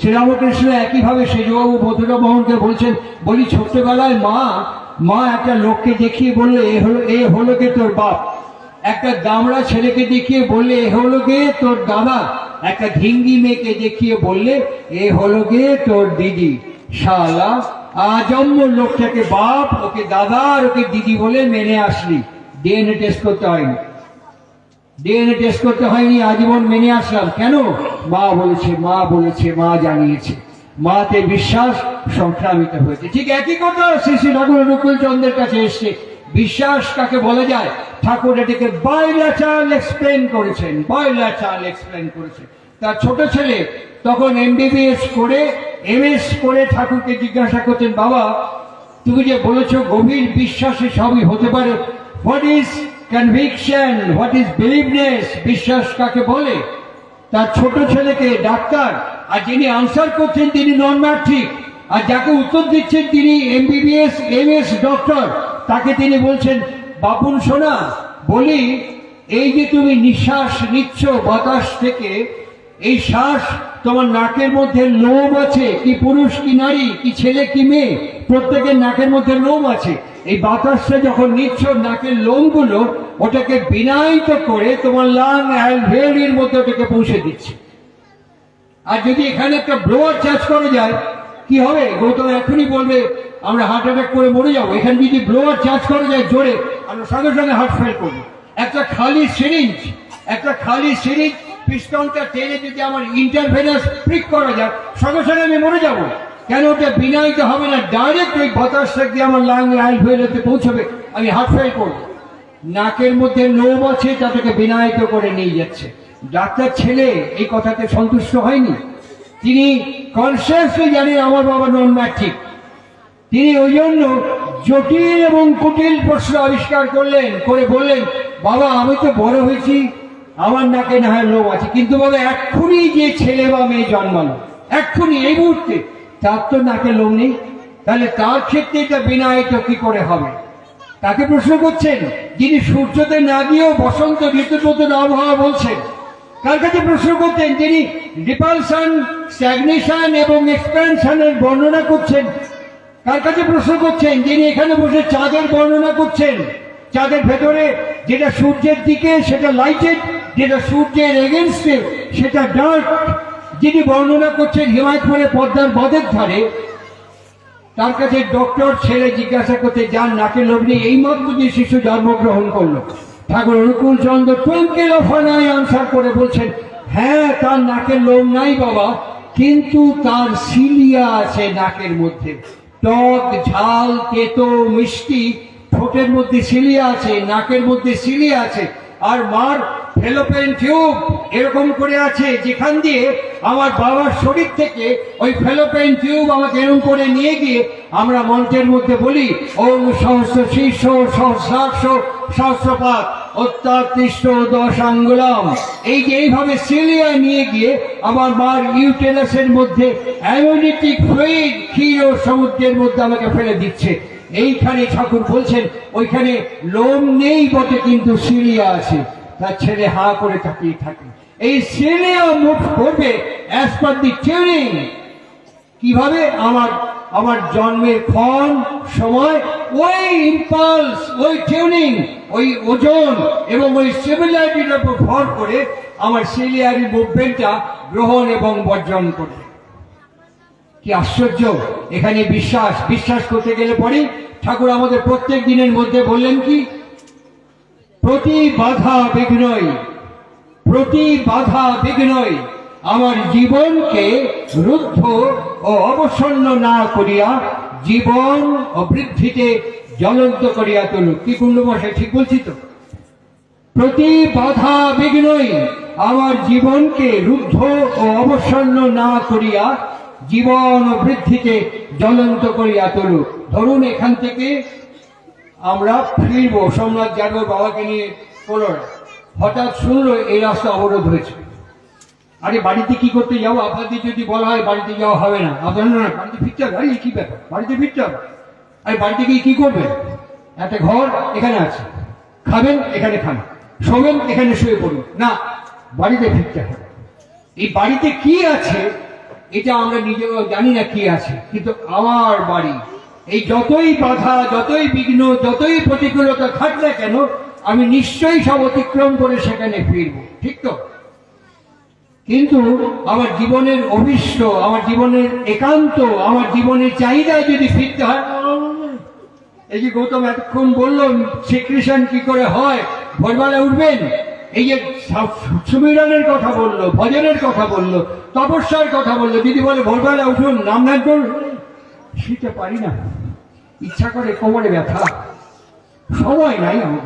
শ্রীরামকৃষ্ণ একইভাবে সেজবাবু মধুরা মোহনকে বলছেন, বলি ছোট্টবেলায় মা মা একটা লোককে দেখিয়ে বললে, এ হলো এ হলো কে তোর বাপ। একটা গামড়া ছেলেকে দেখিয়ে বললে, এ হলো গে তোর দাদা। একটা ঢিঙ্গি মেয়েকে দেখিয়ে বললে, এ হলো গে তোর দিদি। শালা আজম্ম লোকটাকে বাপ, ওকে দাদা আর ওকে দিদি বলে মেনে আসলি। ডিএনএ টেস্ট করতে হয়নি। ডিএনএ টেস্ট করতে হয়নি, আজীবন মেনে আসলাম। কেন? মা বলেছে মা বলেছে, মা জানিয়েছে। মাতে বিশ্বাস, সংক্রামিত হয়েছে। ঠিক একই কথা শ্রী শ্রী ঠাকুর অনুকূল চন্দ্রের কাছে এসছে। বিশ্বাস কাকে বলা যায়? ঠাকুর এটাকে বাইলাচাল এক্সপ্লেন করেছেন, বাইলাচাল এক্সপ্লেন করেছেন। তার ছোট ছেলে তখন এমবিবিএস করে এমএস করে ঠাকুরকে জিজ্ঞাসা করতেন, বাবা, তুমি যে বলেছ গভীর বিশ্বাসে সবই হতে পারে what is conviction what is believeness বিশ্বাস কাকে বলে? তার ছোট ছেলেকে ডাক্তার, আর যিনি আনসার করছেন তিনি নন ম্যাট্রিক আর যাকে উত্তর দিচ্ছেন তিনি এমবিবিএস, এমএস ডক্টর, তাকে তিনি বলছেন বাপুন সোনা, বলি, এই যে তুমি নিঃশ্বাস নিচ্ছ বাতাস থেকে, এই শ্বাস তোমার নাকের মধ্যে লোম আছে, কি পুরুষ, কি নারী, কি ছেলে, কি মেয়ে প্রত্যেকের নাকের মধ্যে লোম আছে। এই বাতাসটা যখন নিচ্ছ, নাকের লোমগুলো ওটাকে বিনায়িত করে তোমার লাং অ্যালভেলির মধ্যে ওটাকে পৌঁছে দিচ্ছে। আর যদি এখানে একটা ব্লোয়ার চার্জ করা যায়, কি হবে? গৌতম এখনই বলবে, আমরা হার্ট অ্যাটাক করে মরে যাব। এখানে যদি ব্লোয়ার চার্জ করা যায় জোরে, আমরা সঙ্গে সঙ্গে হার্ট ফেল করব। একটা খালি সিরিঞ্জ একটা খালি সিরিঞ্জ পিস্টনটা টেনে যদি আমার ইন্টারভেনাস প্রিক করা যায়, সঙ্গে সঙ্গে আমি মরে যাব। কেন ওটা বিনায়িত হবে না? ডাইরেক্ট ওই বাতাসটা দিয়ে আমার লাং লাইন হয়ে পৌঁছবে? আমি হার্ট ফেল করব। নাকের মধ্যে লোম আছে, তাদেরকে বিনায়িত করে নিয়ে যাচ্ছে। ডাক্তার ছেলে, এই কথাতে সন্তুষ্ট হয়নি। তিনি কনসিয়াসলি জানেন আমার বাবা নন ম্যাট্রিক তিনি ওই জন্য জটিল এবং কুটিল প্রশ্ন আবিষ্কার করলেন, করে বললেন, বাবা, আমি তো বড় হয়েছি, আমার নাকে না হয় লোম আছে। কিন্তু বাবা, এক্ষুনি যে ছেলে বা মেয়ে জন্মালো, এক্ষুনি এই মুহূর্তে তার তো নাকে লোম নেই। তাহলে তার ক্ষেত্রে এটা বিনায়িত কি করে হবে? তাকে প্রশ্ন করছেন, যিনি সূর্যতে না দিয়েও বসন্ত ঋতুর নতুন আবহাওয়া বলছেন, কার কাছে প্রশ্ন করতেন? যিনি রিপালশন স্ট্যাগনেশন এবং এক্সপ্যানশনের বর্ণনা করছেন, কার কাছে প্রশ্ন করছেন? যিনি এখানে বসে চাঁদের বর্ণনা করছেন, চাঁদের ভেতরে যেটা সূর্যের দিকে, সেটা লাইটেড যেটা সূর্যের এগেনস্টে সেটা ডার্ক যিনি বর্ণনা করছেন হিমায়তপুরে পদ্মার বদের ধারে, তার কাছে ডক্টর ছেলে জিজ্ঞাসা করতে যান, নাকের এই মাত্র যে শিশু জন্মগ্রহণ করল। ঠাকুর অনুকূল চন্দ্র টুঙ্কেল অফানায় আনসার করে বলছেন হ্যাঁ তার নাকের লোম নাই বাবা, কিন্তু তার সিলিয়া আছে নাকের মধ্যে। টক, ঝাল, তেতো, মিষ্টি, ঠোঁটের মধ্যে সিলিয়া আছে, নাকের মধ্যে সিলিয়া আছে, আর মার ফেলোপেন টিউব এরকম করে আছে, যেখান দিয়ে আমার বাবার শরীর থেকে ওই ফেলোপেন টিউব আমাকে এরকম করে নিয়ে গিয়ে আমরা মঞ্চের মধ্যে বলি, ওম সহস্র শীর্ষ, সহস্রাক্ষ, সহস্রপাত, অত্যাকৃষ্ট দশ আঙ্গুলাম এই যে এইভাবে সিলিয়া নিয়ে গিয়ে আমার মার ইউটেরাসের মধ্যে অ্যামিউনিটিক ফ্লুইড ক্ষীর সমুদ্রের মধ্যে আমাকে ফেলে দিচ্ছে। এইখানে ঠাকুর বলছেন, ওইখানে লোম নেই বটে, কিন্তু সিলিয়া আছে। তার ছেলে হা করে তাকিয়ে থাকে। এই সিলিয়া মুখ করবে অ্যাজ কীভাবে? আমার আমার জন্মের ক্ষণ, সময়, ওই ইম্পালস ওই টিউনিং ওই ওজন এবং ওই সিমিলারিটির উপর ভর করে আমার সিলিয়ারি মুভমেন্টটা গ্রহণ এবং বর্জন করবে। কি আশ্চর্য! এখানে বিশ্বাস বিশ্বাস করতে গেলে পরে ঠাকুর আমাদের প্রত্যেক দিনের মধ্যে বললেন কি? প্রতি বাধা বিঘ্নই, প্রতি বাধা বিঘ্নই আমার জীবনকে রুদ্ধ ও অবসন্ন না করিয়া জীবন ও বৃদ্ধিতে জ্বলন্ত করিয়া তুলুক। কি কুণ্ডমশাই, ঠিক বলছি তো? প্রতি বাধা বিঘ্নই আমার জীবনকে রুদ্ধ ও অবসন্ন না করিয়া জীবন ও বৃদ্ধিতে জ্বলন্ত করিয়া তুলুক। ধরুন এখান থেকে আমরা ফিরবো সোমনাথ যাদব বাবাকে নিয়ে কোলোরা হঠাৎ শুনলো এই রাস্তা অবরোধ হয়েছে। আরে বাড়িতে কি করতে যাব? আপনাদের যদি বলা হয় বাড়িতে যাওয়া হবে না। আপনার না, বাড়িতে ফিরতে হবে? আরে কি ব্যাপার? বাড়িতে ফিরতে হবে? আরে বাড়িতে গিয়ে কি করবেন? একটা ঘর এখানে আছে। খাবেন এখানে খান। শোবেন এখানে শুয়ে পড়ুন। না বাড়িতে ফিরতে হবে। এই বাড়িতে কি আছে এটা আমরা নিজেও জানি না কি আছে কিন্তু আমার বাড়ি এই যতই বাধা, যতই বিঘ্ন, যতই প্রতিকূলতা থাক না কেন, আমি নিশ্চয়ই সব অতিক্রম করে সেখানে ফিরবো। ঠিক তো? কিন্তু আমার জীবনের অভিষ্ট, আমার জীবনের একান্ত, আমার জীবনের চাহিদায় যদি ফিরতে হয়, এই যে গৌতম এতক্ষণ বলল শ্রীকৃষ্ণ কি করে হয়? ভোরবেলা উঠবেন, এই যে সুমিরনের কথা বলল, ভজনের কথা বলল, তপস্যার কথা বলল, দিদি বলে, ভোরবেলা উঠুন, নাম নাম করুন। পারি না। ইচ্ছা করে কোমরে ব্যথা সময় নাই আমার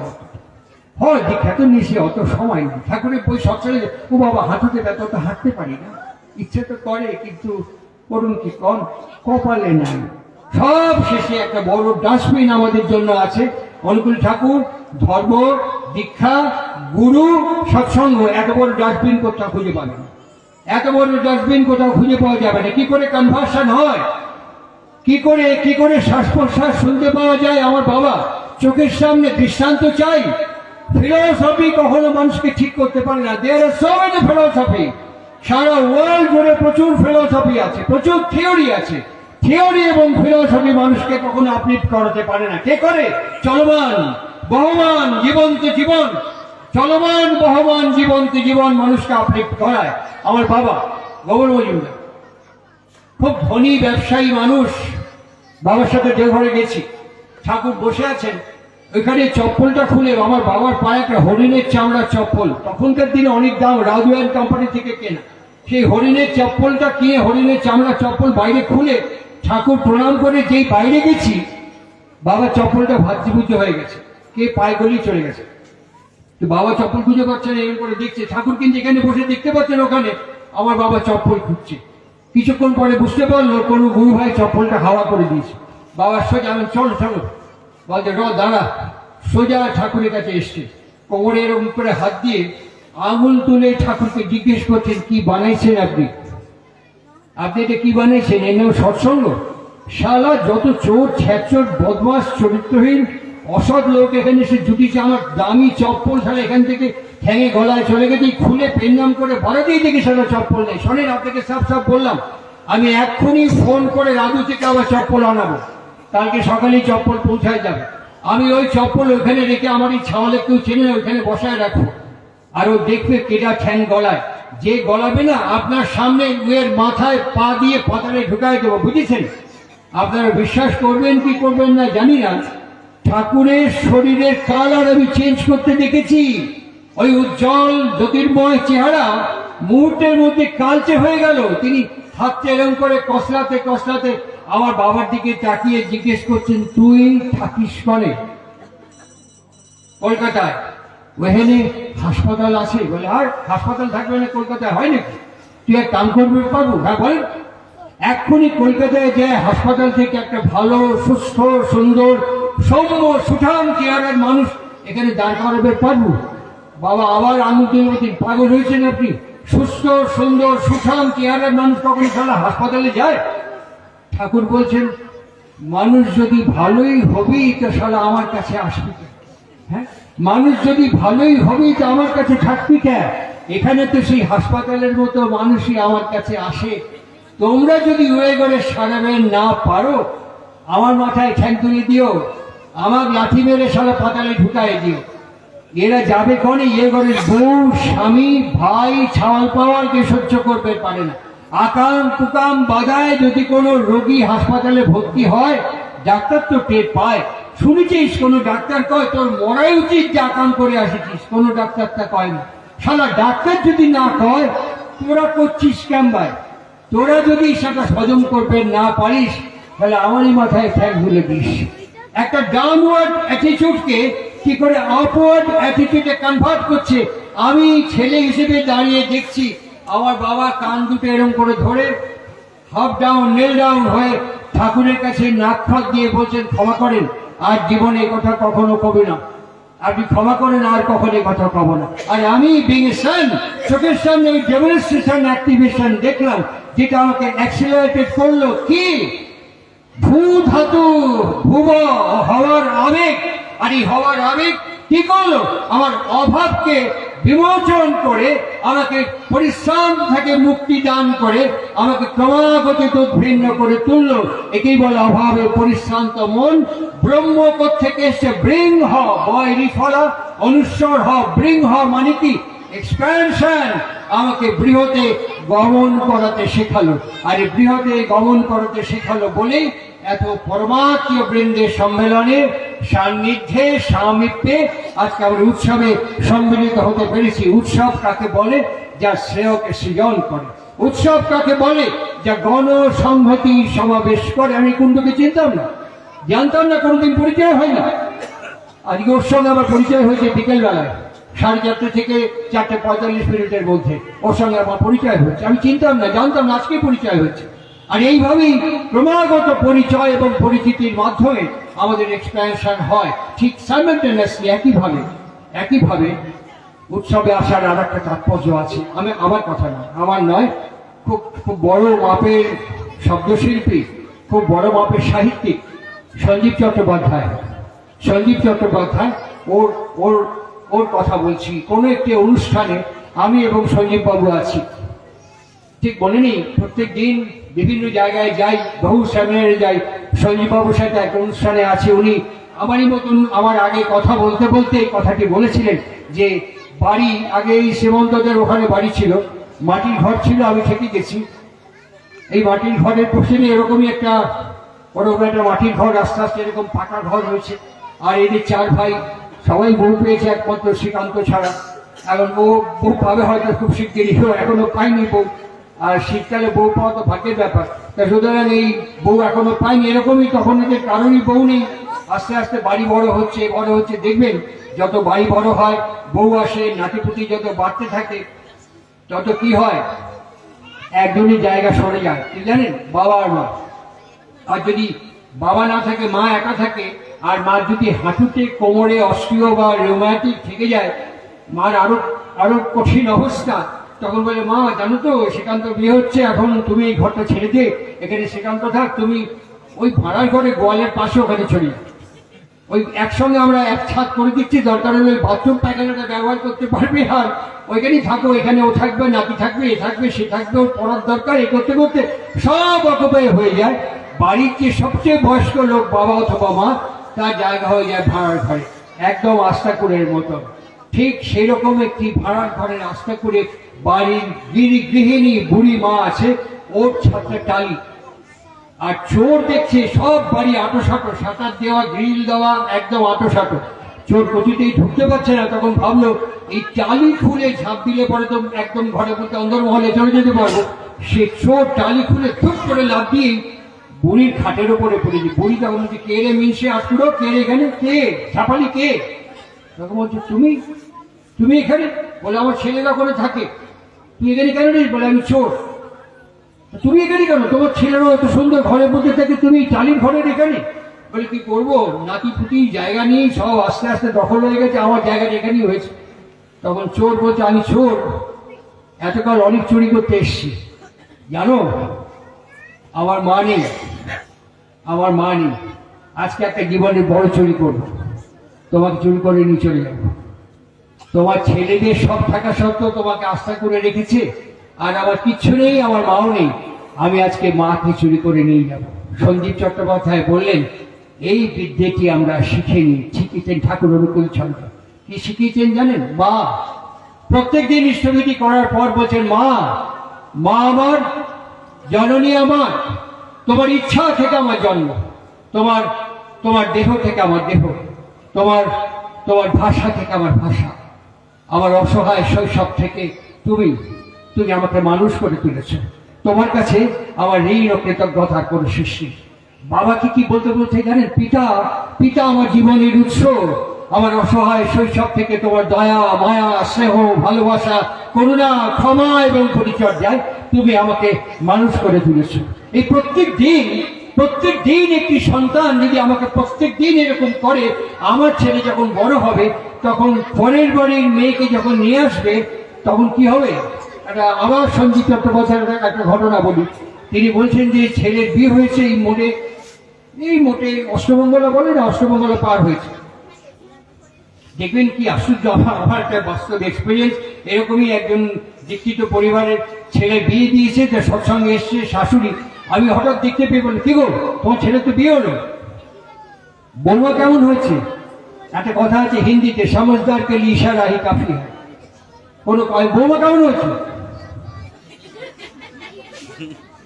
হয় দীক্ষা তো নিশে অত সময় নেই ঠাকুরের বই সকালে ও বাবা হাঁটুতে ব্যথা তো হাঁটতে পারি না ইচ্ছে তো করে কিন্তু করুন কি কন কপালে নাই সব শেষে একটা বড় ডাস্টবিন আমাদের জন্য আছে অনুকূল ঠাকুর ধর্ম দীক্ষা গুরু সৎসঙ্গ এত বড় ডাস্টবিন কোথাও খুঁজে পাবেন না। এত বড় ডাস্টবিন কোথাও খুঁজে পাওয়া যাবে না কি করে কনভার্সন হয় কি করে কি করে শ্বাস প্রশ্বাস শুনতে পাওয়া যায়? আমার বাবা চোখের সামনে দৃষ্টান্ত চাই। ফিলোসফি কখনো মানুষকে ঠিক করতে পারে না। দেয়ার আর ফিলোসফি সারা ওয়ার্ল্ড জুড়ে প্রচুর ফিলোসফি আছে, প্রচুর থিওরি আছে। থিওরি এবং ফিলোসফি মানুষকে কখনো আপলিফ্ট করাতে পারে না। কে করে? চলমান, বহমান, জীবন্ত জীবন। চলমান, বহমান, জীবন্ত জীবন মানুষকে আপলিফ্ট করায়। আমার বাবা গৌর মজুমদার খুব ধনী ব্যবসায়ী মানুষ। বাবার সাথে দেওঘরে গেছি। ঠাকুর বসে আছেন। ওইখানে চপ্পলটা খুলে আমার বাবার পায়ে একটা হরিণের চামড়ার চপ্পল। তখনকার দিনে অনেক দাম রাজওয়ান কোম্পানি থেকে কেনা। সেই হরিণের চপ্পলটা কিনে হরিণের চামড়ার চপ্পল বাইরে খুলে ঠাকুর প্রণাম করে যেই বাইরে গেছি, বাবার চপ্পলটা ভাতৃ পুজো হয়ে গেছে। কে পায়ে গলিয়ে চলে গেছে। তো বাবা চপ্পল খুঁজে পাচ্ছেন এরকম করে দেখছে। ঠাকুর কিন্তু এখানে বসে দেখতে পাচ্ছেন ওখানে, আমার বাবা চপ্পল খুঁজছে। কিছুক্ষণ পরে বুঝতে পারল কোনো গুরু ভাই চপ্পলটা হাওয়া করে দিয়েছে। বাবা সোজা আমি চলো চলো। বলছে র দাঁড়া। সোজা ঠাকুরের কাছে এসছে। কোমরে এরকম করে হাত দিয়ে আঙুল তুলে ঠাকুরকে জিজ্ঞেস করছেন, কি বানাইছেন আপনি? আপনি এটা কি বানিয়েছেন এর নাম সৎসঙ্গ? শালা, যত চোর, ছ্যাচোর বদমাস চরিত্রহীন, অসৎ লোক এখানে এসে জুটিছে। আমার দামি চপ্পল সারা এখান থেকে ঠ্যাঙে গলায় চলে গেছি, খুলে পেন্নাম করে ভরা দিয়ে দেখি সারা চপ্পল নেই। শোনেন, আপনাকে সাফ সাফ বললাম, আমি এক্ষুনি ফোন করে রাজু থেকে আবার চপ্পল আনাবো। কালকে সকালেই চপ্পল পৌঁছায় যাবে। আমি ওই চপ্পল ওখানে রেখে আমার এই ছাওয়ালে কেউ চেনে, ওখানে বসায় রাখব। আর ও দেখবে কেটা ঠ্যাং গলায়। যে গলাবে না, আপনার সামনে উয়ের মাথায় পা দিয়ে পাতারে ঢুকাই দেবো, বুঝেছেন? আপনারা বিশ্বাস করবেন কি করবেন না জানি না। ঠাকুরের শরীরের কালার আমি চেঞ্জ করতে দেখেছি। ওই উজ্জ্বল জ্যোতির্ময় চেহারা মুহূর্তের মধ্যে কালচে হয়ে গেল। তিনি হাতটা এরকম করে কসলাতে কসলাতে আমার বাবার দিকে তাকিয়ে জিজ্ঞেস করছেন, তুই থাকিস কনে? কলকাতায়। ওখানে হাসপাতাল আছে। বলে, আর হাসপাতাল থাকবে না কলকাতায়, হয় নাকি? তুই এক কাম করবে পারব হ্যাঁ বল। এক্ষুনি কলকাতায় যে হাসপাতাল থেকে একটা ভালো, সুস্থ, সুন্দর, সৌম্য, সুঠাম চেহারার মানুষ এখানে দাঁড় করাবে পারব। বাবা আবার আঙুল তুলে বলছেন, পাগল হয়েছেন আপনি? সুস্থ সুন্দর সুঠাম চেহারার মানুষ কখনো সারা হাসপাতালে যায়? ঠাকুর বলছেন মানুষ যদি ভালোই হবেই তো সারা আমার কাছে আসবে হ্যাঁ? মানুষ যদি ভালোই হবেই তো আমার কাছে থাকবি কেন এখানে তো সেই হাসপাতালের মতো মানুষই আমার কাছে আসে। তোমরা যদি ওয়ে করে সারাবে না পারো আমার মাথায় ঠ্যাং তুলে দিও আমার লাঠি মেরে সারা পাতালে ঢুকাই দিও। এরা যাবে কনে? ইয়ে করে বউ, স্বামী, ভাই ছাওয়াল পাওয়ালকে সহ্য করতে পারে না। আকাম, কুকাম, বাদায় যদি কোনো রোগী হাসপাতালে ভর্তি হয়, ডাক্তার তো টের পায়। শুনেছিস কোনো ডাক্তার কয়, তোর মরাই উচিত যে আকাম করে আসেছিস কোনো ডাক্তার তা কয় না। শালা ডাক্তার যদি না কয়, তোরা করছিস ক্যাম্বায় তোরা যদি সেটা হজম করবে না পারিস, তাহলে আমারই মাথায় ঠ্যাং ভুলে দিস। একটা ডাউনওয়ার্ড অ্যাটিটিউডকে কি করে আপওয়ার্ড অ্যাটিটিউডে কনভার্ট করছে? আমি ছেলে হিসেবে দাঁড়িয়ে দেখছি, আমার বাবা কান দুটো এরম করে ধরে হাফ ডাউন নেল ডাউন হয়ে ঠাকুরের কাছে নাক ফাঁক দিয়ে বলছেন, ক্ষমা করেন, আর জীবনে কথা কখনো কবে না। আপনি ক্ষমা করেন, আর কখনো কথা কব না। আর আমি বিং সান চোখের সামনে ওই ডেমনস্ট্রেশন অ্যাক্টিভেশন দেখলাম, যেটা আমাকে অ্যাক্সিলারেটেড করল কি? ভূ ধাতু ভুব হওয়ার আবেগ। আর এই হওয়ার আবেগ কি করল? আমার অভাবকে বিমোচন করে, আমাকে পরিশ্রম থেকে মুক্তি দান করে, আমাকে ক্রমাগত ভিন্ন করে তুলল। একেই বলে অভাবে পরিশ্রান্ত মন। ব্রহ্ম থেকে এসে ব্রিং হ বয়রি ফলা অনুস্বর হ, ব্রিং হ মানে কি? এক্সপ্যানশন আমাকে বৃহতে গমন করাতে শেখালো। আর এই বৃহতে গমন করাতে শেখালো বলেই এত পরমাত্মীয় বৃন্দের সম্মেলনে সান্নিধ্যে সামিপ্যে আজকে আমরা উৎসবে সম্মিলিত হতে পেরেছি। উৎসব কাকে বলে? যা শ্রেয়কে সৃজন করে। উৎসব কাকে বলে? যা গণ সংহতি সমাবেশ করে। আমি কুণ্ডকে চিনতাম না। জানতাম না, কোনোদিন পরিচয় হয় না। আজকে ওর সঙ্গে আমার পরিচয় হয়েছে বিকেলবেলায়, সাড়ে চারটে থেকে চারটে পঁয়তাল্লিশ মিনিটের মধ্যে। ওর সঙ্গে আমার পরিচয় হয়েছে। আমি চিনতাম না, জানতাম না আজকে পরিচয় হয়েছে। আর এইভাবেই ক্রমাগত পরিচয় এবং পরিচিতির মাধ্যমে আমাদের এক্সপ্যানশন হয়। ঠিক সাইমেন্টেনিয়াসলি একইভাবে একইভাবে উৎসবে আসার আর একটা তাৎপর্য আছে। আমি, আমার কথা নয় আমার নয়, খুব খুব বড় মাপের শব্দশিল্পী, খুব বড় মাপের সাহিত্যিক সঞ্জীব চট্টোপাধ্যায়। সঞ্জীব চট্টোপাধ্যায়, ওর ওর ওর কথা বলছি। কোনো একটি অনুষ্ঠানে আমি এবং সঞ্জীব বাবু আছি। ঠিক বলেনি। প্রত্যেক দিন বিভিন্ন জায়গায় যাই, বহু সেমিনারে যাই। সঞ্জীব বাবুর সাথে এক অনুষ্ঠানে আছে উনি। আমারই মতন আমার আগে কথা বলতে বলতে এই কথাটি বলেছিলেন যে, বাড়ি আগে এই সীমন্তদের ওখানে বাড়ি ছিল। মাটির ঘর ছিল, আমি থেকে গেছি। এই মাটির ঘরের পেছনে এরকমই একটা ওরকম একটা মাটির ঘর আস্তে আস্তে এরকম পাকা ঘর হয়েছে আর এদের চার ভাই, সবাই বউ পেয়েছে একমাত্র শ্রীকান্ত ছাড়া। এখন ও বউ পাবে হয়তো খুব শিগগিরই, এখনও পায়নি বউ। আর শীতকালে বউ পাওয়া তো ভাগ্যের ব্যাপার। তা সুতরাং এই বউ এখনও পায়নি, এরকমই তখন এদের কারণই বউ নেই। আস্তে আস্তে বাড়ি বড় হচ্ছে বড় হচ্ছে, দেখবেন যত বাড়ি বড় হয়, বউ আসে, নাতিপুতি যত বাড়তে থাকে, তত কি হয়? একজনই জায়গা সরে যায়, কি জানেন? বাবা আর মা। আর যদি বাবা না থাকে, মা একা থাকে, আর মার যদি হাঁটুতে, কোমরে অস্ট্রিও বা রোমাটিক থেকে যায়, মার আরও আরও কঠিন অবস্থা। তখন বলে, মা, জানো তো, শ্রীকান্ত বিয়ে হচ্ছে, এখন তুমি এই ঘরটা ছেড়ে দিয়ে এখানে শ্রীকান্ত থাক, তুমি ওই ভাড়ার ঘরে গোয়ালের পাশে ওখানে চলে ওই একসঙ্গে আমরা এক ছাদ করে দিচ্ছি, দরকার হলে বাথরুম পায়খানাটা ব্যবহার করতে পারবে আর ওইখানেই থাকো, এখানে ও থাকবে, নাতি থাকবে, এ থাকবে, সে থাকবে, ওর পড়ার দরকার, এ করতে করতে সব অকুপায় হয়ে যায়। বাড়ির যে সবচেয়ে বয়স্ক লোক, বাবা অথবা মা, তার জায়গা হয়ে যায় ভাড়ার ঘরে, একদম আস্তাকুরের মতো ঠিক সেই রকম একটি ভাড়ার ঘরের আস্থা করে বাড়ির গিরি গৃহিণী বুড়ি মা আছে, ওর ছাত্র টালি। আর চোর দেখছে সব বাড়ি আটো সাটো সাঁতার দেওয়া, গ্রিল দেওয়া, একদম আটো সাটো চোর প্রতিতেই ঢুকতে পারছে না, তখন ভাবলো, এই টালি খুলে ঝাঁপ দিলে পরে তো একদম ঘরের মধ্যে অন্দরমহলে চলে যেতে পারব। সে চোর টালি খুলে থুপ করে লাভ দিয়ে বুড়ির খাটের ওপরে পড়েছে বুড়ি তখন কে রে মিনসে আটকুড়ো কে রে এখানে? কে? ছাপালি কে? তখন বলছে, তুমি তুমি এখানে? বলে, আমার ছেলেরা করে থাকে। তুই এখানে কেন রে বলে, আমি চোর। তুমি এখানে কেন? তোমার ছেলেরও এত সুন্দর ঘরের মধ্যে থাকে তুমি টালির ঘরের এখানে? বলে, কি করব? নাতি পুতি, জায়গা নিয়ে সব আস্তে আস্তে দখল হয়ে গেছে, আমার জায়গাটা এখানেই হয়েছে। তখন চোর বলছে, আমি চোর। এতকাল অনেক চুরি করতে এসছি। জানো, আমার মা নেই। আমার মা নেই। আজকে একটা জীবনে বড় চুরি করব। তোমাকে চুরি করে নিয়ে চলে যাব। তোমার ছেলেদের সব থাকা সত্ত্বেও তোমাকে আস্থা করে রেখেছে, আর আমার কিচ্ছু নেই, আমার মাও নেই। আমি আজকে মাকে চুরি করে নিয়ে যাব। সন্দীপ চট্টোপাধ্যায় বললেন, এই বিদ্যেটি আমরা শিখে নিই। শিখিয়েছেন ঠাকুর অনুকূল চন্দ্র কি শিখিয়েছেন জানেন? মা। প্রত্যেক দিন ইষ্টবিধি করার পর বলছেন, মা মা আমার, জননী আমার। তোমার ইচ্ছা থেকে আমার জন্ম। তোমার তোমার দেহ থেকে আমার দেহ। তোমার তোমার ভাষা থেকে আমার ভাষা। আমার অসহায় শৈশব থেকে তুমি তুমি আমাকে মানুষ করে তুলেছ। তোমার কাছে আমার ঋণ ও কৃতজ্ঞতার কোনো নেই। বাবাকে কি বলতে বলতে জানেন? পিতা পিতা আমার জীবনের উৎস। আমার অসহায় শৈশব থেকে তোমার দয়া, মায়া, স্নেহ, ভালোবাসা, করুণা, ক্ষমা এবং পরিচর্যায় তুমি আমাকে মানুষ করে তুলেছ। এই প্রত্যেক দিন প্রত্যেক দিন একটি সন্তান যদি আমাকে প্রত্যেক দিন এরকম করে, আমার ছেলে যখন বড় হবে, তখন পরের বাড়ির মেয়েকে যখন নিয়ে আসবে, তখন কি হবে? একটা আবার সঞ্জিত চট্টোপাধ্যায়ের একটা- ঘটনা বলি। তিনি বলছেন যে ছেলের বিয়ে হয়েছে এই মোটে এই মোটে অষ্টমঙ্গলা বলে না, অষ্টমঙ্গলা পার হয়েছে। দেখবেন কি আশ্চর্য আমার আমার একটা বাস্তব এক্সপিরিয়েন্স এরকমই একজন দীক্ষিত পরিবারের ছেলে বিয়ে দিয়েছে তার সৎসঙ্গে এসছে শাশুড়ি। আমি হঠাৎ দেখতে পেয়ে বলি কি গো, তোমার ছেলে তো বিয়ে হলো? বলব কেমন হয়েছে? একটা কথা আছে হিন্দিতে সমজদারকে ইশারা হি কাফি হয় কোনো বৌমা কেমন হয়েছে?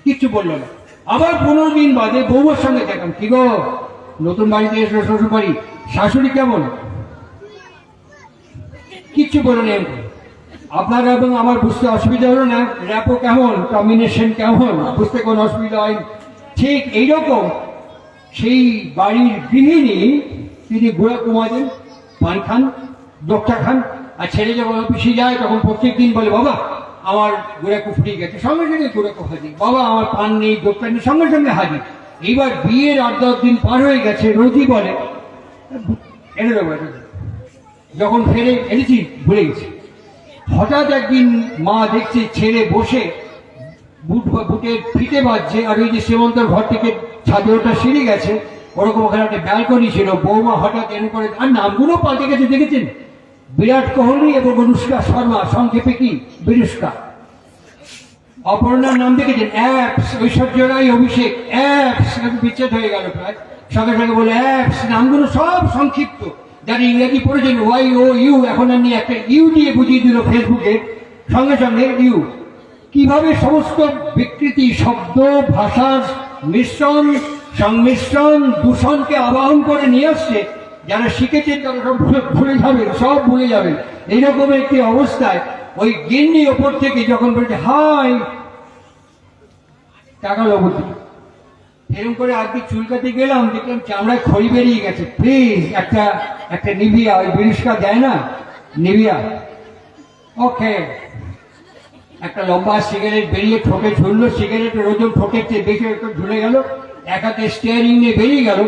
কিচ্ছু বলল না। আবার পনেরো দিন বাদে বৌমার সঙ্গে দেখলাম, কি গো, নতুন বাড়িতে এসে শ্বশুর বাড়ি শাশুড়ি কেমন? কিচ্ছু বলো নেই আপনার এবং আমার বুঝতে অসুবিধা হলো না র্যাপো কেমন, কম্বিনেশন কেমন, বুঝতে কোনো অসুবিধা হয়? ঠিক এইরকম সেই বাড়ির গৃহিণী, তিনি বুড়া কুমারেন পান খান দোকটা খান, আর ছেলে যখন অফিসে যায়, তখন প্রত্যেক দিন বলে, বাবা, আমার গোড়াকু ফুটিয়ে গেছে। সঙ্গে সঙ্গে গোড়াকু হাজির বাবা, আমার পান নেই দোকটা নেই। সঙ্গে সঙ্গে হাজির। এইবার বিয়ের আট দশ দিন পার হয়ে গেছে, রোজই বলে, এনে দেবো যখন ফেরে এনেছি ভুলে গেছি। হঠাৎ একদিন মা দেখছে ছেড়ে বসে বুট বুটের ফিতে বাজছে আর ওই যে সীমন্তর ঘর থেকে ছাদে ওটা সিঁড়ি গেছে, ওরকম ওখানে একটা ব্যালকনি ছিল। বৌমা হঠাৎ এনে করে, আর নামগুলো পাল্টে গেছে, দেখেছেন? বিরাট কোহলি এবং অনুষ্কা শর্মা, সংক্ষেপে কি? বিরুষ্কা। অপর্ণার নাম দেখেছেন? Apps Aishwarya Rai Abhishek, apps. বিচ্ছেদ হয়ে গেল প্রায়। সঙ্গে সঙ্গে বলে, অ্যাপস, নামগুলো সব সংক্ষিপ্ত। যারা ইংরেজি পড়েছেন ওয়াই ও ইউ এখন আমি একটা ইউ দিয়ে বুঝিয়ে দিল ফেসবুকে। সঙ্গে সঙ্গে ইউ কীভাবে সমস্ত বিকৃতি শব্দ ভাষার মিশ্রণ, সংমিশ্রণ, দূষণকে আবাহন করে নিয়ে আসছে, যারা শিখেছেন তারা সব ভুলে- যাবেন সব ভুলে যাবেন এইরকম একটি অবস্থায় ওই গিন্নি ওপর থেকে যখন বলছে, হাই টাকালো বুদ্ধি এরকম করে আজকে চুলকাতে গেলাম, দেখলাম চামড়ায় খড়ি বেরিয়ে গেছে। প্লিজ, একটা একটা নিভিয়া, ওই বিরিস্কা দেয় না? নিভিয়া। ওকে। একটা লম্বা সিগারেট বেরিয়ে ঠোকে ঝুললো, সিগারেটের ওজন ঠোকের চেয়ে বেশি একটু ঝুলে গেল। এক হাতে স্টিয়ারিং নিয়ে বেরিয়ে গেল।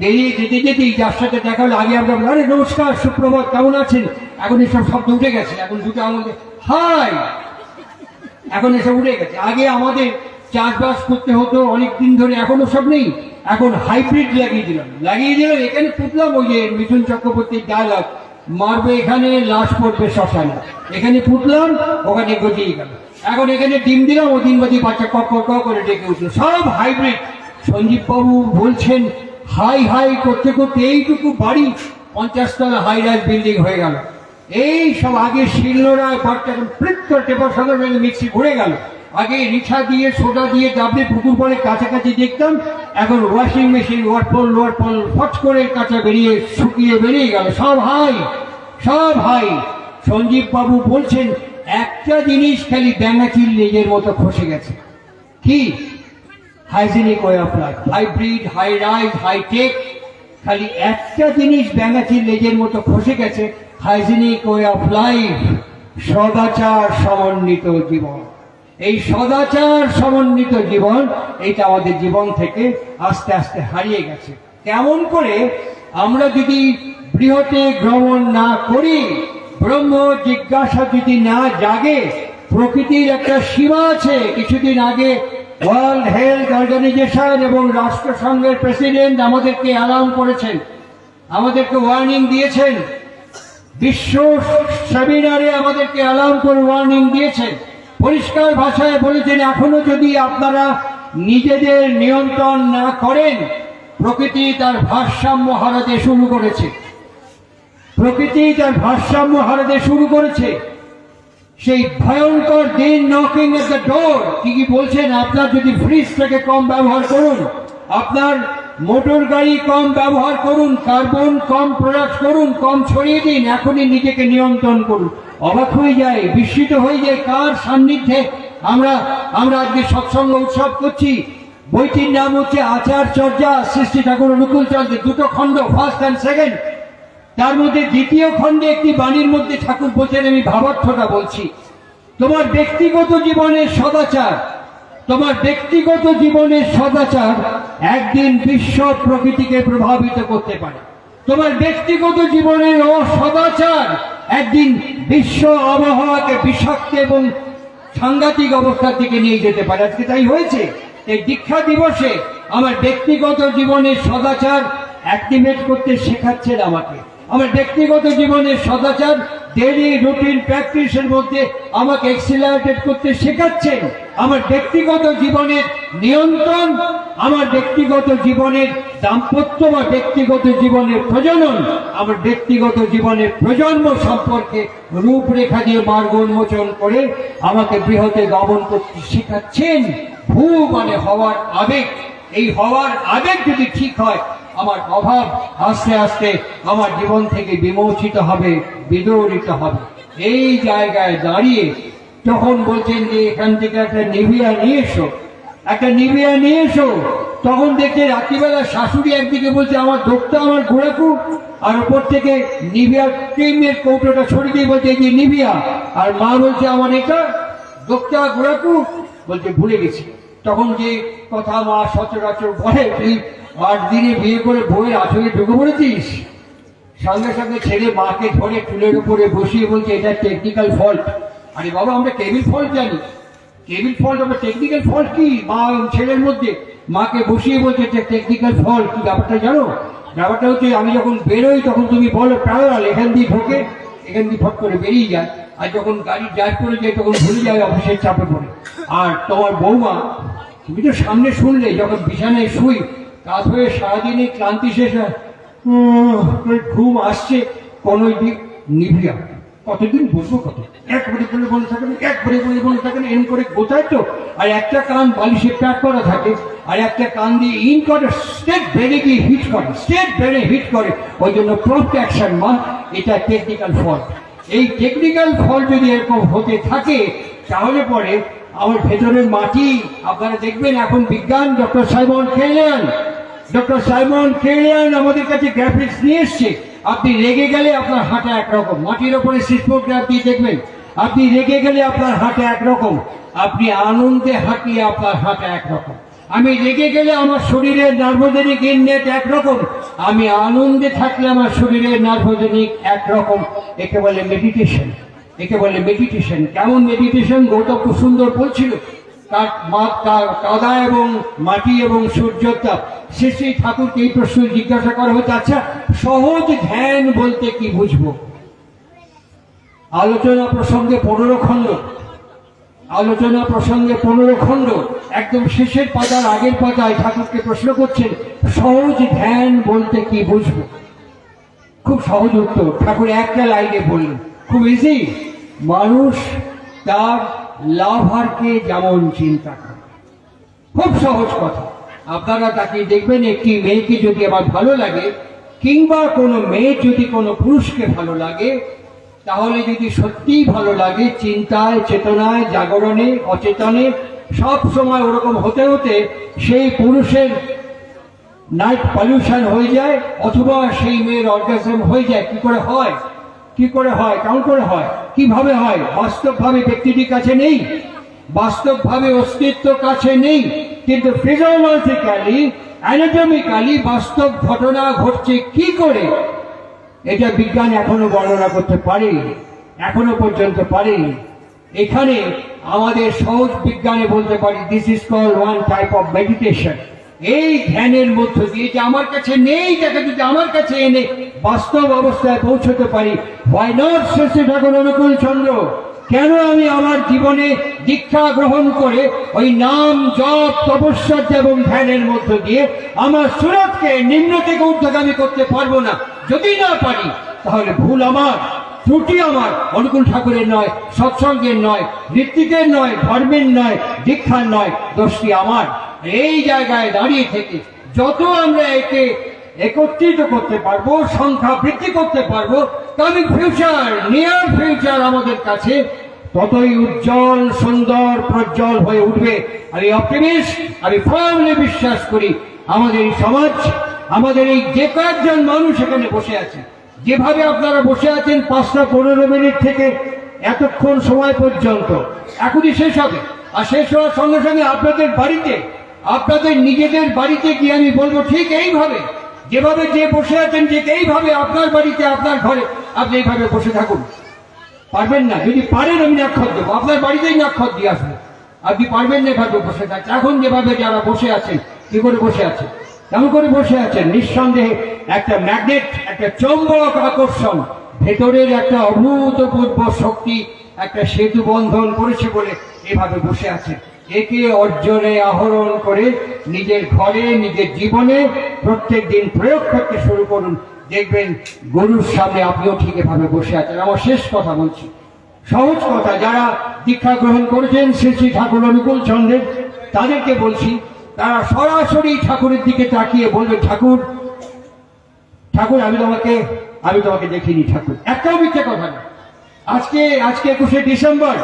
বেরিয়ে যেতে যেতেই যার সাথে দেখা হলো, আগে আমরা আরে, নমস্কার, সুপ্রভাত, কেমন আছেন? এখন এসব শব্দ উঠে গেছে, এখন দুটো আমাদের, হাই! এখন এসব উঠে গেছে। আগে আমাদের চাষবাস করতে হতো অনেক দিন ধরে এখনও সব নেই। এখন হাইব্রিড লাগিয়ে দিলাম। লাগিয়ে দিলাম, এখানে পুতলাম ওই যে মিঠুন চক্রবর্তীর ডায়লগ মারবে এখানে, লাশ পড়বে শ্মশানে। এখানে পুতলাম, ওখানে গজিয়ে গেল। এখন এখানে ডিম দিলাম, ও দিন বাজি বাচ্চা কক কক করে ডেকে উঠল। সব হাইব্রিড সঞ্জীব বাবু বলছেন, হাই হাই, করতে করতে এইটুকু বাড়ি পঞ্চাশ তলা হাই রাইজ বিল্ডিং হয়ে গেল। এই সব আগে শিলনোড়ায় বাচ্চা এখন করে টেপার সঙ্গে মিক্সি ঘুরে গেল। আগে রিক্সা দিয়ে সোডা দিয়ে ডাবলে পুকুর পরে কাছাকাছি দেখতাম, এখন ওয়াশিং মেশিন ওয়াটপল ওয়াটপল ফট করে কাঁচা বেরিয়ে শুকিয়ে বেরিয়ে গেল। সব হাই সব হাই। সঞ্জীব বাবু বলছেন, একটা জিনিস খালি ব্যাঙাচির লেজের মতো খসে গেছে। কি? Hygienic way of life hybrid high rise high tech খালি একটা জিনিস ব্যাঙাচির লেজের মতো খসে গেছে। হাইজেনিক ওয়ে অফ লাইফ সদাচার সমন্বিত জীবন। এই সদাচার সমন্বিত জীবন এটা আমাদের জীবন থেকে আস্তে আস্তে হারিয়ে গেছে। কেমন করে আমরা যদি বৃহতে ভ্রমণ না করি, ব্রহ্ম জিজ্ঞাসা যদি না জাগে, প্রকৃতির একটা সীমা আছে। কিছুদিন আগে ওয়ার্ল্ড হেলথ অর্গানাইজেশন এবং রাষ্ট্রসংঘের প্রেসিডেন্ট আমাদেরকে অ্যালার্ম করেছেন। আমাদেরকে ওয়ার্নিং দিয়েছেন। বিশ্ব সেমিনারে আমাদেরকে অ্যালার্ম করে ওয়ার্নিং দিয়েছেন। পরিষ্কার ভাষায় বলেছেন, এখনও যদি আপনারা নিজেদের নিয়ন্ত্রণ না করেন, প্রকৃতি তার ভারসাম্য হারাতে শুরু করেছে। প্রকৃতি তার ভারসাম্য হারাতে শুরু করেছে। সেই ভয়ঙ্কর দিন নকিং এট দ্য ডোর কি কি বলছেন, আপনার যদি ফ্রিজটাকে কম ব্যবহার করুন, আপনার মোটর গাড়ি কম ব্যবহার করুন কার্বন কম প্রোডাক্ট করুন, কম ছড়িয়ে দিন, এখনই নিজেকে নিয়ন্ত্রণ করুন। অবাক হয়ে যায়, বিস্মিত হয়ে যায়, কার সান্নিধ্যে আমরা আমরা আজকে সৎসঙ্গ উৎসব করছি। বইটির নাম হচ্ছে আচার চর্যা সৃষ্টি ঠাকুর অনুকূল চন্দ্র দুটো খণ্ড ফার্স্ট অ্যান্ড সেকেন্ড তার মধ্যে দ্বিতীয় খণ্ডে একটি বাণীর মধ্যে ঠাকুর বলছেন, আমি ভাবার্থটা বলছি। তোমার ব্যক্তিগত জীবনের সদাচার, তোমার ব্যক্তিগত জীবনের সদাচার একদিন বিশ্ব প্রকৃতিকে প্রভাবিত করতে পারে। তোমার ব্যক্তিগত জীবনের অসদাচার একদিন বিশ্ব আবহাওয়াকে বিষাক্ত এবং সাংঘাতিক অবস্থার দিকে নিয়ে যেতে পারে। আজকে তাই হয়েছে। এই দীক্ষা দিবসে আমার ব্যক্তিগত জীবনের সদাচার অ্যাক্টিভেট করতে শেখাচ্ছেন আমাকে। আমার ব্যক্তিগত জীবনের সদাচার ডেলি রুটিন প্র্যাকটিসের মধ্যে আমাকে এক্সিলারেটেড করতে শেখাচ্ছেন। আমার ব্যক্তিগত জীবনের নিয়ন্ত্রণ, আমার ব্যক্তিগত জীবনের দাম্পত্য বা ব্যক্তিগত জীবনের প্রজনন, আমার ব্যক্তিগত জীবনের প্রজন্ম সম্পর্কে রূপরেখা দিয়ে মার্গ উন্মোচন করে আমাকে বৃহতে গমন করতে শেখাচ্ছেন। ভূ মানে হওয়ার আবেগ। এই হওয়ার আবেগ যদি ঠিক হয় আমার অভাব আস্তে আস্তে আমার জীবন থেকে বিমোচিত হবে, বিদরিত হবে। এই জায়গায় দাঁড়িয়ে তখন বলছেন যে এখান থেকে একটা নিভিয়া নিয়ে এসো, একটা নিভিয়া নিয়ে এসো, তখন দেখে রাত্রিবেলা শাশুড়ি একদিকে বলছে, আমার দোকটা আমার ঘোরাকু আর ওপর থেকে নিভিয়া ক্রিমের কৌটোটা ছড়িয়ে দিয়ে বলছে যে নিভিয়া। আর মা বলছে, আমার এটা দোকটা ঘোরাকু বলছে, ভুলে গেছি। তখন যে কথা মা সচরাচর বলে আট দিনে বিয়ে করে বইয়ের আচলে ঢুকে পড়েছিস? সঙ্গে সঙ্গে ছেলে মাকে ধরে চুলের উপরে বসিয়ে বলছে, এটা টেকনিক্যাল ফল্ট আরে বাবা, আমরা টেবিল ফল্ট জানি। টেবিল ফল্ট আমরা টেকনিক্যাল ফল্ট কি? মা ছেলের মধ্যে। মাকে বসিয়ে বলছে টেকনিক্যাল ফল্ট কি ব্যাপারটা জানো? ব্যাপারটা হচ্ছে, আমি যখন বেরোই, তখন তুমি বলো প্যারাল এখান দিয়ে ঢোকে। এখান দিয়ে ফট করে বেরিয়ে যায়। আর যখন গাড়ি ড্রাইভ করে যায়, তখন ভুলে যায় অফিসের চাপে পড়ে। আর তোমার বৌমা, তুমি তো সামনে শুনলে, যখন বিছানায় শুই হয়ে সারাদিনে ক্লান্তি শেষ হয়। ঘুম আসছে কোন দিক নিভিয়া। কতদিন বলব কত? একবারে বলে বলে থাকেন একবারে বলে বলে থাকেন এম করে গোছায় তো। আর একটা কান বালিশে প্যাক করা থাকে, আর একটা কান দিয়ে ইন করে, স্টেট ব্রেনে গিয়ে হিট করে, স্টেট ব্রেনে হিট করে। ওই জন্য প্রম্পট অ্যাকশন মা এটা টেকনিক্যাল ফল্ট এই টেকনিক্যাল ফল্ট যদি এরকম হতে থাকে, তাহলে পরে আমার ভেতরের মাটি, আপনারা দেখবেন এখন বিজ্ঞান ডক্টর সাইমন খেলেন ডক্টর সাইমন কেরিয়ান আমাদের কাছে গ্রাফিক্স নিয়ে এসছে। আপনি রেগে গেলে আপনার হাঁটা একরকম। মাটির ওপরে সিসমোগ্রাফ দিয়ে দেখবেন, আপনি রেগে গেলে আপনার হাঁটা একরকম। আপনি আনন্দে হাঁটিয়ে আপনার হাঁটা একরকম। আমি রেগে গেলে আমার শরীরের নার্ভোজেনিক ইননেট একরকম। আমি আনন্দে থাকলে আমার শরীরের নার্ভোজেনিক একরকম। একে বলে মেডিটেশন একে বলে মেডিটেশন কেমন মেডিটেশন গৌতম খুব সুন্দর বলছিল। কা- কাদা এবং মাটি এবং সূর্যতাপ শেষে ঠাকুরকে এই প্রশ্ন জিজ্ঞাসা করা হচ্ছে আচ্ছা সহজ ধ্যান বলতে কি বুঝব? আলোচনা প্রসঙ্গে পনেরো খণ্ড। আলোচনা প্রসঙ্গে পনেরো খণ্ড। একদম শেষের পাতার আগের পাতায় ঠাকুরকে প্রশ্ন করছেন, সহজ ধ্যান বলতে কি বুঝব? খুব সহজ উত্তর। ঠাকুর একটা লাইনে বললেন, খুব ইজি মানুষ তার লাভারকে যেমন চিন্তা করে। খুব সহজ কথা। আপনারা তাকে দেখবেন, একটি মেয়েকে যদি আমার ভালো লাগে, কিংবা কোনো মেয়ে যদি কোনো পুরুষকে ভালো লাগে, তাহলে যদি সত্যিই ভালো লাগে, চিন্তায়, চেতনায়, জাগরণে, অচেতনে, সব সময় ওরকম হতে হতে সেই পুরুষের নাইট পলিউশন হয়ে যায়, অথবা সেই মেয়ের অর্গাজম হয়ে যায়। কি করে হয়? কি করে হয়? কেমন করে হয়? কীভাবে হয়? বাস্তবভাবে ব্যক্তিটির কাছে নেই, বাস্তবভাবে অস্তিত্ব কাছে নেই, কিন্তু ফিজিওলজিক্যালি অ্যানাটমিক্যালি বাস্তব ঘটনা ঘটছে কি করে? এটা বিজ্ঞান এখনও বর্ণনা করতে পারে, এখনও পর্যন্ত পারে। এখানে আমাদের সহজ বিজ্ঞানে বলতে পারি this is call one type of meditation এই ধ্যানের মধ্য দিয়ে যে আমার কাছে নেই, তাকে যদি আমার কাছে এনে বাস্তব অবস্থায় পৌঁছতে পারি হোয়াই নট শেষে ঠাকুর অনুকূল চন্দ্র? কেন আমি আমার জীবনে দীক্ষা গ্রহণ করে ওই নাম জপ তপস্যার্থ এবং ধ্যানের মধ্য দিয়ে আমার সুরতকে নিম্ন থেকে ঊর্ধ্বগামী করতে পারব না? যদি না পারি, তাহলে ভুল আমার, ত্রুটি আমার। অনুকূল ঠাকুরের নয়, সৎসঙ্গের নয়, ঋত্বিকের নয়, ধর্মের নয়, দীক্ষার নয়, দোষটি আমার। এই জায়গায় দাঁড়িয়ে থেকে যত আমরা একে একত্রিত করতে পারব, সংখ্যা বৃদ্ধি করতে পারব তবে ফিউচার নিয়ার ফিউচার আমাদের কাছে ততই উজ্জ্বল, সুন্দর, প্রজ্জ্বল হয়ে উঠবে। আমি অপটিমিস্ট আমি ফার্মলি বিশ্বাস করি, আমাদের এই সমাজ, আমাদের এই যে কয়েকজন মানুষ এখানে বসে আছে, যেভাবে আপনারা বসে আছেন পাঁচটা পনেরো মিনিট থেকে এতক্ষণ সময় পর্যন্ত, এখনই শেষ হবে। আর শেষ হওয়ার সঙ্গে সঙ্গে আপনাদের বাড়িতে আপনাদের নিজেদের বাড়িতে গিয়ে আমি বলব, ঠিক এইভাবে, যেভাবে যে বসে আছেন যে এইভাবে আপনার বাড়িতে, আপনার ঘরে আপনি এইভাবে বসে থাকুন। পারবেন না, যদি পারেন আমি নাক্ষর দেবো, আপনার বাড়িতেই নাক্ষর দিয়ে আসব। আপনি পারবেন না এভাবে বসে থাকতে, এখন যেভাবে যারা বসে আছেন, কি করে বসে আছেন? কেমন করে বসে আছেন? নিঃসন্দেহে একটা ম্যাগনেট, একটা চৌম্বক আকর্ষণ, ভেতরের একটা অভূতপূর্ব শক্তি, একটা সেতু বন্ধন করেছে বলে এভাবে বসে আছেন। একে অর্জনে আহরণ করে নিজের ঘরে, নিজের জীবনে প্রত্যেক দিন প্রয়োগ করতে শুরু করুন। দেখবেন গরুর সামনে আপনিও ঠিক এভাবে বসে আছেন। আমার শেষ কথা বলছি। সহজ কথা, যারা দীক্ষা গ্রহণ করেছেন শ্রী শ্রী ঠাকুর অনুকূল চন্দ্রের তাদেরকে বলছি, তারা সরাসরি ঠাকুরের দিকে তাকিয়ে বলবে, ঠাকুর ঠাকুর, আমি তোমাকে আমি তোমাকে দেখিনি, ঠাকুর। একটাও মিথ্যে কথা না। আজকে আজকে একুশে ডিসেম্বর,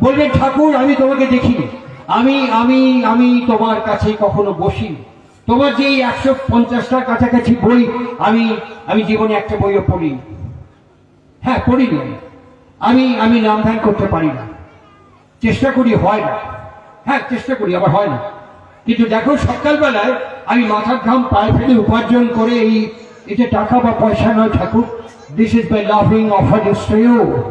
বলবেন, ঠাকুর, আমি তোমাকে দেখিনি। আমি আমি আমি তোমার কাছে কখনো বসি তোমার যে একশো পঞ্চাশটার কাছাকাছি বই আমি আমি জীবনে একটা বইও পড়ি হ্যাঁ পড়িনি আমি। আমি আমি নাম ধ্যান করতে পারি না। চেষ্টা করি, হয় না। হ্যাঁ চেষ্টা করি, আবার হয় না। কিন্তু দেখো, সকালবেলায় আমি মাথার ঘাম পায়ে ফেলে উপার্জন করে এই এটা টাকা বা পয়সা নয় ঠাকুর this is my loving offer you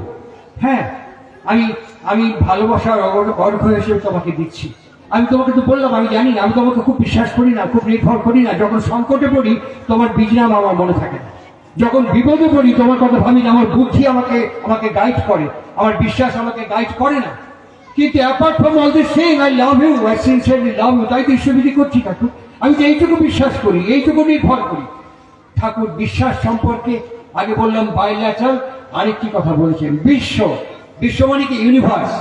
হ্যাঁ আমি আমি ভালোবাসার অর্ঘ- হিসেবে তোমাকে দিচ্ছি। আমি তোমাকে তো বললাম, আমি জানি না, আমি তোমাকে খুব বিশ্বাস করি না, খুব নির্ভর করি না। যখন সংকটে পড়ি, তোমার বীজ নাম আমার মনে থাকে না। যখন বিপদে পড়ি, তোমার কথা ভাবি না, আমার বুদ্ধি আমাকে আমাকে গাইড করে। আমার বিশ্বাস আমাকে গাইড করে না। কিন্তু apart from all this same I love you I sincerely love you তাই তো ঈশ্বরবিধি করছি, ঠাকুর। আমি তো এইটুকু বিশ্বাস করি, এইটুকু নির্ভর করি। ঠাকুর, বিশ্বাস সম্পর্কে আগে বললাম বাইলাচার আরেকটি কথা বলেছেন বিশ্ব। বিশ্ব মানে কি ইউনিভার্স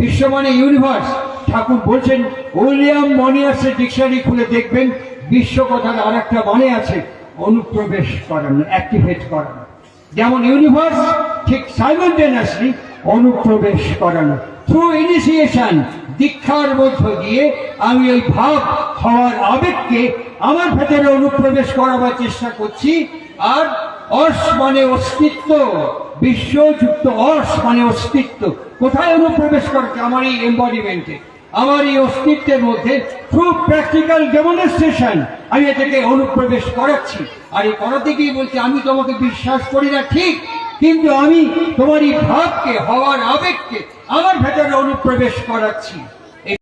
বিশ্ব মানে ইউনিভার্স, ঠাকুর বলছেন, উইলিয়াম মনিয়াসের ডিকশনারি খুলে দেখবেন বিশ্ব কথার আর একটা মানে আছে, অনুপ্রবেশ করানো অ্যাক্টিভেট করানো। যেমন ইউনিভার্স, ঠিক সাইমন্টেনাসলি অনুপ্রবেশ করানো। থ্রু ইনিশিয়েশন দীক্ষার মধ্য দিয়ে আমি ওই ভাব হওয়ার আবেগকে আমার ভেতরে অনুপ্রবেশ করাবার চেষ্টা করছি, আর অস মানে অস্তিত্ব। বিশ্বযুক্ত অস মানে অস্তিত্ব। কোথায় অনুপ্রবেশ করছে আমার এই এম্বডিমেন্টে আমার এই অস্তিত্বের মধ্যে থ্রু প্র্যাকটিক্যাল ডেমনস্ট্রেশন আমি এটাকে অনুপ্রবেশ করাচ্ছি। আর এই করাতে গিয়ে বলছি, আমি তোমাকে বিশ্বাস করি না, ঠিক। কিন্তু আমি তোমার এই ভাবকে, হওয়ার আবেগকে আমার ভেতরে অনুপ্রবেশ করাচ্ছি।